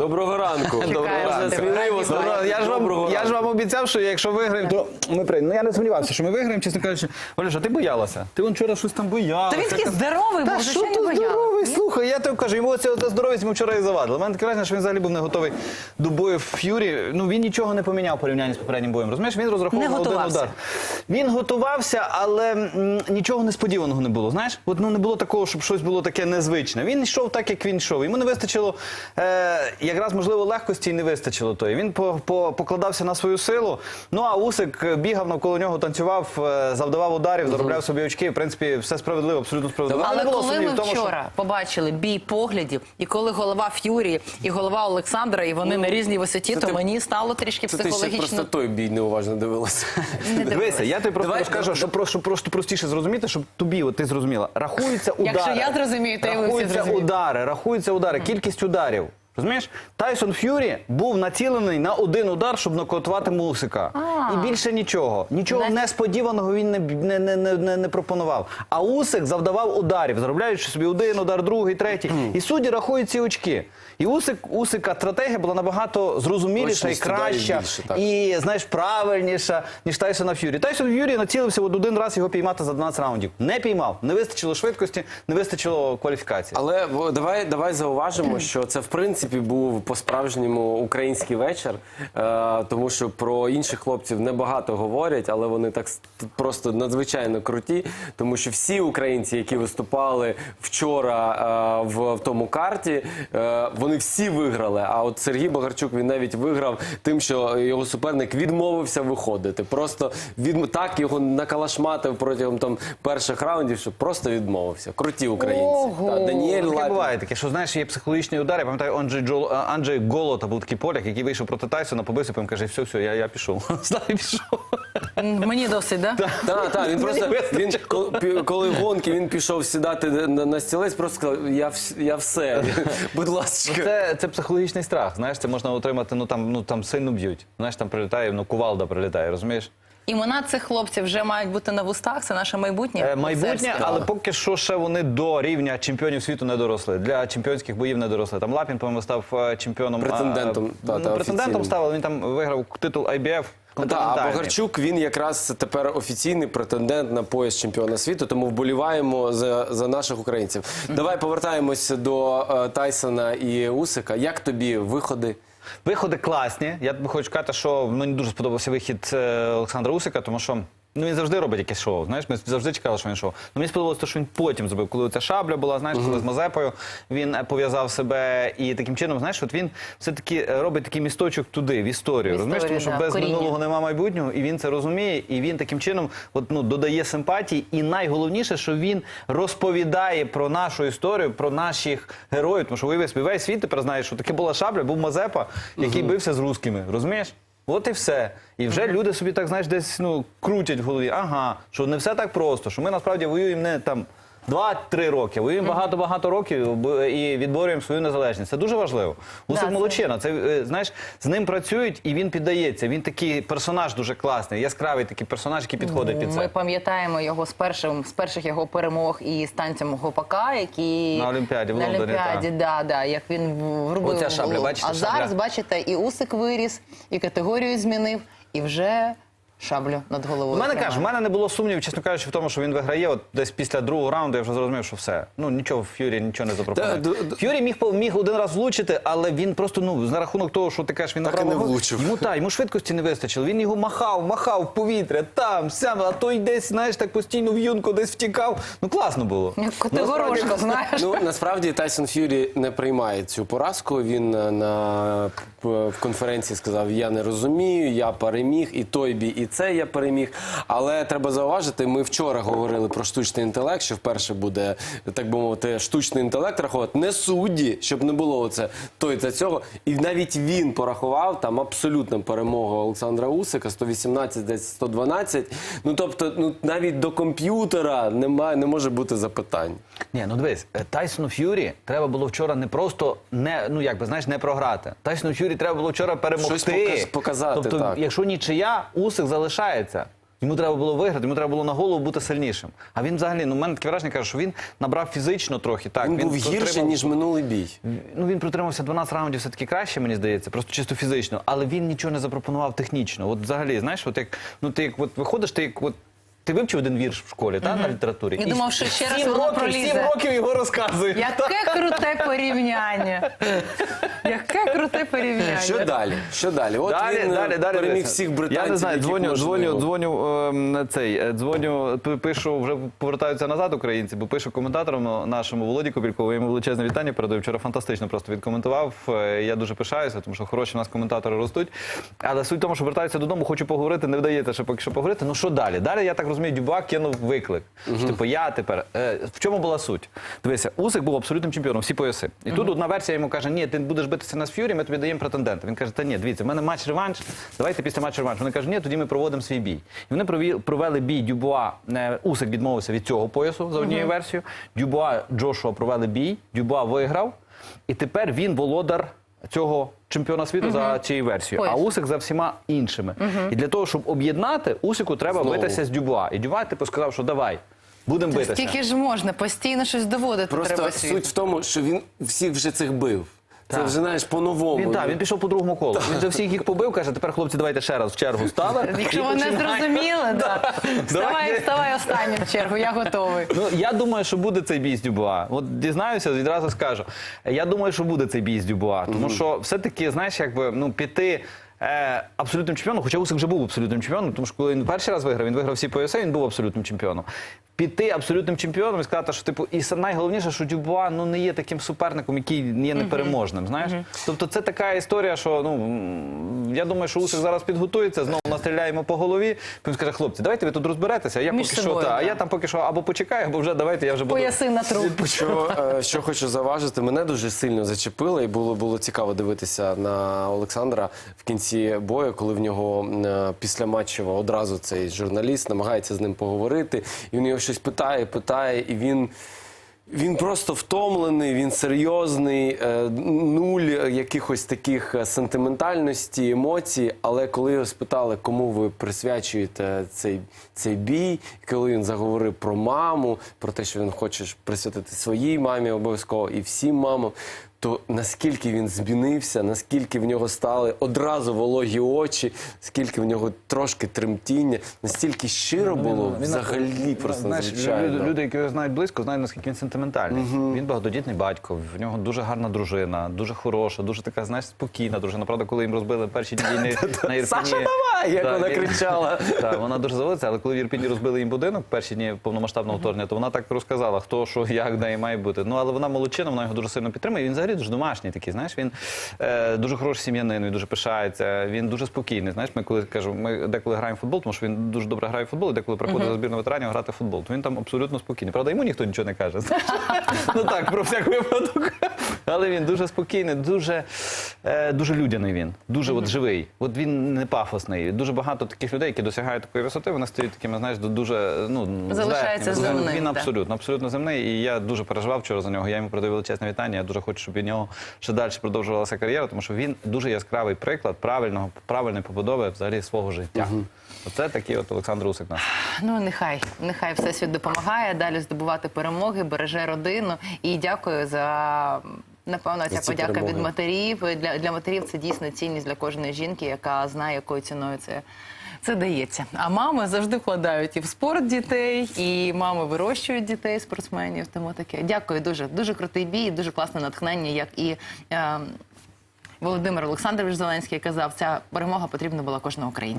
Доброго ранку. Доброго ранку. сміливо. Доброго, я ж вам Доброго я ж ранку. вам обіцяв, що якщо виграємо, то ми прийдемо. Ну я не сумнівався, що ми виграємо, чесно кажучи. Валюша, ти боялася? Ти вон вчора щось там боялася. Та він такий здоровий Та був, що звичайно, ти боялась. здоровий? Слухай, я тобі кажу, йому це здоровість ми вчора і завадили. У мене таке враження, що він взагалі був не готовий до бою в Ф'юрі. Ну він нічого не поміняв в порівнянні з попереднім боєм. Розумієш, він розраховував Не на один готувався. удар. Він готувався, але м, нічого несподіваного не було. Знаєш, от ну не було такого, щоб щось було таке незвичне. Він йшов так, як він йшов. Йому не вистачило е, якраз можливо легкості і не вистачило тої. Він по, по, покладався на свою силу. Ну а Усик е, бігав навколо нього, танцював, е, завдавав ударів, заробляв собі очки. В принципі, все справедливо, абсолютно справедливо. Але було коли ми тому, що- вчора побачили бій поглядів, і коли голова Ф'юрі і голова Олександра, і вони на різній висоті, то ти- мені стало трішки Це ти ще просто той бій неуважно дивилася. не Дивися, я тобі просто розкажу, давай. щоб просто, просто простіше зрозуміти, щоб тобі, от ти зрозуміла. Рахуються удари. Якщо я зрозумію, то рахуються удари, рахуються удари, кількість ударів. Розумієш? Тайсон Ф'юрі був націлений на один удар, щоб нокаутувати Мусика. А. І більше нічого. Нічого Не- несподіваного він не, не, не, не, не, не пропонував. А Усик завдавав ударів, заробляючи собі один удар, другий, третій. І судді рахують ці очки. І Усик, Усика стратегія була набагато зрозуміліша і Точність ударів краща, більше, так. і знаєш, правильніша, ніж Тайсона Ф'юрі. Тайсон Ф'юрі націлився от один раз його піймати за 12 раундів. Не піймав, не вистачило швидкості, не вистачило кваліфікації. Але давай, давай зауважимо, що це в принципі був по-справжньому український вечір, е, тому що про інших хлопців небагато говорять, але вони так просто надзвичайно круті, тому що всі українці, які виступали вчора е, в, в тому карті, е, вони всі виграли. А от Сергій Богарчук він навіть виграв тим, що його суперник відмовився виходити. Просто від так його накалашматив протягом там перших раундів, що просто відмовився. Круті українці. Ого. Та, Даніель Таке Лапін. буває таке, що знаєш, є психологічні удари. Я пам'ятаю, Анджей, Джол, Анджей Голота був такий поляк, який вийшов проти Тайсона, побився, потім каже, все, все, я, я пішов. Знаю, пішов. Мені досить, да? Так, так, він просто він коли, пі- коли гонки він пішов сідати на, на стілець, просто сказав: я, вс- я все. Будь ласка. Це, це психологічний страх. Знаєш, це можна отримати, ну там, ну там сильно б'ють. Знаєш, там прилітає, ну кувалда прилітає, розумієш? Імена цих хлопців вже мають бути на вустах, це наше майбутнє. Е, Майбутнє, але поки що ще вони до рівня чемпіонів світу не доросли. Для чемпіонських боїв не доросли. Там Лапін, по-моєму, став е, чемпіоном. Претендентом, а, та, ну, та, претендентом офіційним. став, але він там виграв титул IBF. Та, а. Богарчук він якраз тепер офіційний претендент на пояс чемпіона світу, тому вболіваємо за, за наших українців. Давай повертаємось до е, Тайсона і Усика. Як тобі виходи? Виходи класні. Я би хочу сказати, що мені дуже сподобався вихід е, Олександра Усика, тому що. Ну, він завжди робить якесь шоу. Знаєш, ми завжди чекали, що він шоу. Ну, мені сподобалося те, що він потім зробив, коли ця шабля була, знаєш, коли з Мазепою він е, пов'язав себе і таким чином, знаєш, от він все-таки е, робить такий місточок туди, в історію. В розумієш, тому що да, без коріння. минулого нема майбутнього, і він це розуміє, і він таким чином от, ну, додає симпатії. І найголовніше, що він розповідає про нашу історію, про наших героїв. Тому що уяви собі, весь світ тепер знає, що таке була шабля, був Мазепа, який бився з русскими. Розумієш? От і все. І вже люди собі так, знаєш, десь ну, крутять в голові. Ага, що не все так просто, що ми насправді воюємо не там. Два-три роки. Воюємо багато-багато років і відборюємо свою незалежність. Це дуже важливо. Усик це- молодчина. Це е, знаєш, з ним працюють і він піддається. Він такий персонаж дуже класний, яскравий такий персонаж, який підходить під Ми пам'ятаємо його з першим з перших його перемог і з танцем гопака, які На Олімпіаді в на Лондоні, Олімпіаді, да, да, як він вробив. Оця шабля, бачите, а шабля? зараз бачите, і усик виріс, і категорію змінив, і вже шаблю над головою. У мене каже, в мене не було сумнівів, чесно кажучи, в тому, що він виграє. От десь після другого раунду я вже зрозумів, що все. Ну нічого Ф'юрі нічого не запропонує. Та, д- д- Ф'юрі міг по- міг один раз влучити, але він просто ну за рахунок того, що ти кажеш, він Так набрав і не вагу, влучив. Йому та йому швидкості не вистачило. Він його махав, махав в повітря, там, сям, а той десь, знаєш, так постійно в юнку десь втікав. Ну класно було. Як Насправді- знаєш. Ну насправді Тайсон Ф'юрі не приймає цю поразку. Він е, на п- в конференції сказав: Я не розумію, я переміг, і той бій, і це я переміг. Але треба зауважити, ми вчора говорили про штучний інтелект, що вперше буде так би мовити, штучний інтелект рахувати не судді, щоб не було оце той та цього. І навіть він порахував там абсолютна перемога Олександра Усика 118 десь 112. Ну тобто, ну навіть до комп'ютера немає, не може бути запитань. Ні, ну дивись, е, Тайсону Ф'юрі треба було вчора не просто не ну як би знаєш, не програти. Тайсону Ф'юрі треба було вчора перемогти. Щось показати, Тобто, так. якщо нічия, Усик залишається. Йому треба було виграти, йому треба було на голову бути сильнішим. А він взагалі, ну, в мене таке враження каже, що він набрав фізично трохи. Так, Він був гірше, протримав- ніж минулий бій. Ну він протримався 12 раундів все-таки краще, мені здається, просто чисто фізично, але він нічого не запропонував технічно. От взагалі, знаєш, от як ну ти як от виходиш, ти як от. Ти вивчив один вірш в школі, та, на літературі? І думав, що ще раз сім воно років, пролізе. Сім років його розказує. Яке круте порівняння. Яке круте порівняння. Що далі? Що далі? От Далі, він е, далі, далі. переміг дивися. всіх британців. Я не знаю, яких дзвоню, можна дзвоню, було. дзвоню ем, на цей, е, дзвоню, п- пишу, вже повертаються назад українці, бо пишу коментаторам нашому Володі Кобількову, йому величезне вітання передаю. Вчора фантастично просто відкоментував. Е, Я дуже пишаюся, тому що хороші у нас коментатори ростуть. Але суть в тому, що вертаюся додому, хочу поговорити, не вдається ще поки що поговорити. Ну що далі? Далі, я так розумію, Дюба кинув виклик. Що, Типу, я тепер. Е, В чому була суть? Дивися, Усик був абсолютним чемпіоном, всі пояси. І тут одна версія йому каже: ні, ти будеш битися на Ф'юрі, ми тобі даємо претендента. Він каже, та ні, дивіться, в мене матч реванш. Давайте після матчу реванш. Вони кажуть, ні, тоді ми проводимо свій бій. І вони прові- провели бій Дюбуа. е, Усик відмовився від цього поясу за однією версією. Дюбуа Джошуа провели бій. Дюбуа виграв. І тепер він володар. Цього чемпіона світу за цією версією, а Усик за всіма іншими. І для того, щоб об'єднати, Усику треба Знову. битися з Дюбуа. І Дюбуа типу сказав, що давай, будемо битися. Скільки ж можна? Постійно щось доводити Просто треба суть в тому, що він всіх вже цих бив. Це вже знаєш по-новому. Він так, він пішов по другому колу. Він за всіх їх побив, каже, тепер хлопці, давайте ще раз в чергу стали. Якщо І ви не починаємо. зрозуміли, да. вставай, Давай. вставай останнім в чергу, я готовий. Ну я думаю, що буде цей бій з Дюбуа. От дізнаюся, відразу скажу. Я думаю, що буде цей бій з Дюбуа, тому що все-таки, знаєш, якби ну піти. Е, абсолютним чемпіоном, хоча Усик вже був абсолютним чемпіоном, тому що коли він перший раз виграв, він виграв всі пояси, він був абсолютним чемпіоном. Піти абсолютним чемпіоном і сказати, що типу, і найголовніше, що Дюбуа ну не є таким суперником, який є непереможним. Знаєш, тобто це така історія, що ну я думаю, що Усик зараз підготується, знову настріляємо по голові. Він скаже, хлопці, давайте ви тут розберетеся. а Я поки собою, що та, а я там поки що або почекаю, або вже давайте я вже буду. Пояси на труп. Що, е, що хочу заважити, мене дуже сильно зачепило, і було, було цікаво дивитися на Олександра в кінці бою, коли в нього е, після матчево одразу цей журналіст намагається з ним поговорити, і він його щось питає, питає, і він. Він просто втомлений, він серйозний, е, нуль якихось таких е, сентиментальності, емоцій. Але коли його спитали, кому ви присвячуєте цей, цей бій, коли він заговорив про маму, про те, що він хоче присвятити своїй мамі обов'язково і всім мамам. То наскільки він змінився, наскільки в нього стали одразу вологі очі, скільки в нього трошки тремтіння, настільки щиро було взагалі просто знаєш, надзвичайно. Люди, люди, які його знають близько, знають, наскільки він сентиментальний. Він багатодітний батько, в нього дуже гарна дружина, дуже хороша, дуже така, знаєш, спокійна дружина. Правда, коли їм розбили перші дні війни на Ірпені. Саша, давай! Як вона кричала. Так, вона дуже заводиться, але коли в Ірпіні розбили їм будинок перші дні повномасштабного вторгнення, то вона так розказала, хто що, як, де і має бути. Ну, але вона молодчина, вона його дуже сильно підтримує. Він взагалі дуже домашній такий, знаєш, він е, дуже хороший сім'янин, він дуже пишається, він дуже спокійний. Знаєш, ми коли кажу, ми деколи граємо в футбол, тому що він дуже добре грає в футбол, і деколи приходить за збірну ветеранів грати в футбол, то він там абсолютно спокійний. Правда, йому ніхто нічого не каже. знаєш. Ну так, про всяк випадок. Але він дуже спокійний, дуже, е, дуже людяний він, дуже от живий. От він не пафосний. Дуже багато таких людей, які досягають такої висоти, вони стають такими, знаєш, дуже ну Залишається земним, Він абсолютно, абсолютно земний. І я дуже переживав вчора за нього. Я йому передаю величезне вітання. Я дуже хочу, щоб від нього ще далі продовжувалася кар'єра, тому що він дуже яскравий приклад правильного, правильної побудови взагалі свого життя. Оце такий от Олександр Усик нас. Ну нехай, нехай всесвіт допомагає далі здобувати перемоги, береже родину. І дякую за. Напевно, ця подяка перемоги. від матерів. Для, для матерів це дійсно цінність для кожної жінки, яка знає, якою ціною це, це дається. А мами завжди вкладають і в спорт дітей, і мами вирощують дітей, спортсменів. Тому таке. Дякую дуже. Дуже крутий бій, дуже класне натхнення, як і. Е, Володимир Олександрович Зеленський казав, ця перемога потрібна була кожному українцю.